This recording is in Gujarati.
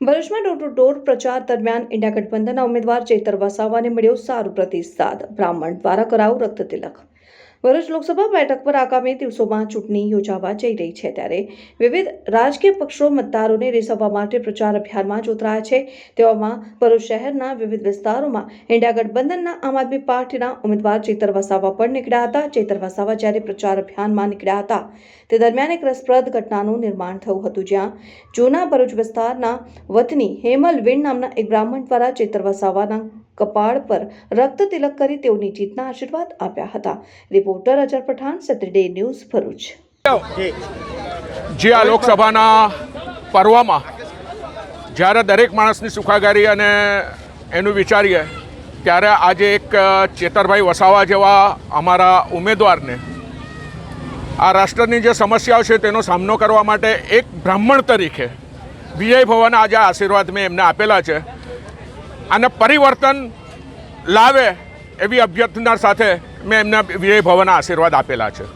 ભરૂચમાં ડોર ટુ ડોર પ્રચાર દરમિયાન ઇન્ડિયા ગઠબંધનના ઉમેદવાર ચેતર વસાવાને મળ્યો સારો પ્રતિસાદ. બ્રાહ્મણ દ્વારા કરાવું રક્ત તિલક. ભરૂચ લોકસભા બેઠક પર આગામી દિવસોમાં ચૂંટણી યોજાવા જઈ રહી છે ત્યારે વિવિધ રાજકીય પક્ષો મતદારોને રીઝવવા માટે પ્રચાર અભિયાનમાં જોતરાયા છે. તેવામાં ભરૂચ શહેરના વિવિધ વિસ્તારોમાં ઇન્ડિયા ગઠબંધનના આમ આદમી પાર્ટીના ઉમેદવાર ચેતર વસાવા પણ નીકળ્યા હતા. ચેતર વસાવા જ્યારે પ્રચાર અભિયાનમાં નીકળ્યા હતા, તે દરમિયાન એક રસપ્રદ ઘટનાનું નિર્માણ થયું હતું, જ્યાં જૂના ભરૂચ વિસ્તારના વતની હેમલ વિણ નામના એક બ્રાહ્મણ દ્વારા ચેતર વસાવાના કપાળ પર રક્ત તિલક કરી તેઓની જીતના આશીર્વાદ આપ્યા હતા. Reporter Azhar Pathan, Saturday news Bharuch. જે. આ લોકસભાના પર્વમાં જ્યારે દરેક માણસની સુખાગારી અને એનું વિચારીએ, ત્યારે આજે એક ચેતરભાઈ વસાવા જેવા અમારા ઉમેદવારને આ રાષ્ટ્રની જે સમસ્યાઓ છે તેનો સામનો કરવા માટે એક બ્રાહ્મણ તરીકે વિજય ભવન આજે આશીર્વાદ મેં એમને આપેલા છે. અને પરિવર્તન લાવે એવી અભ્યર્થના સાથે મેં એમના વિજય ભવનના આશીર્વાદ આપેલા છે.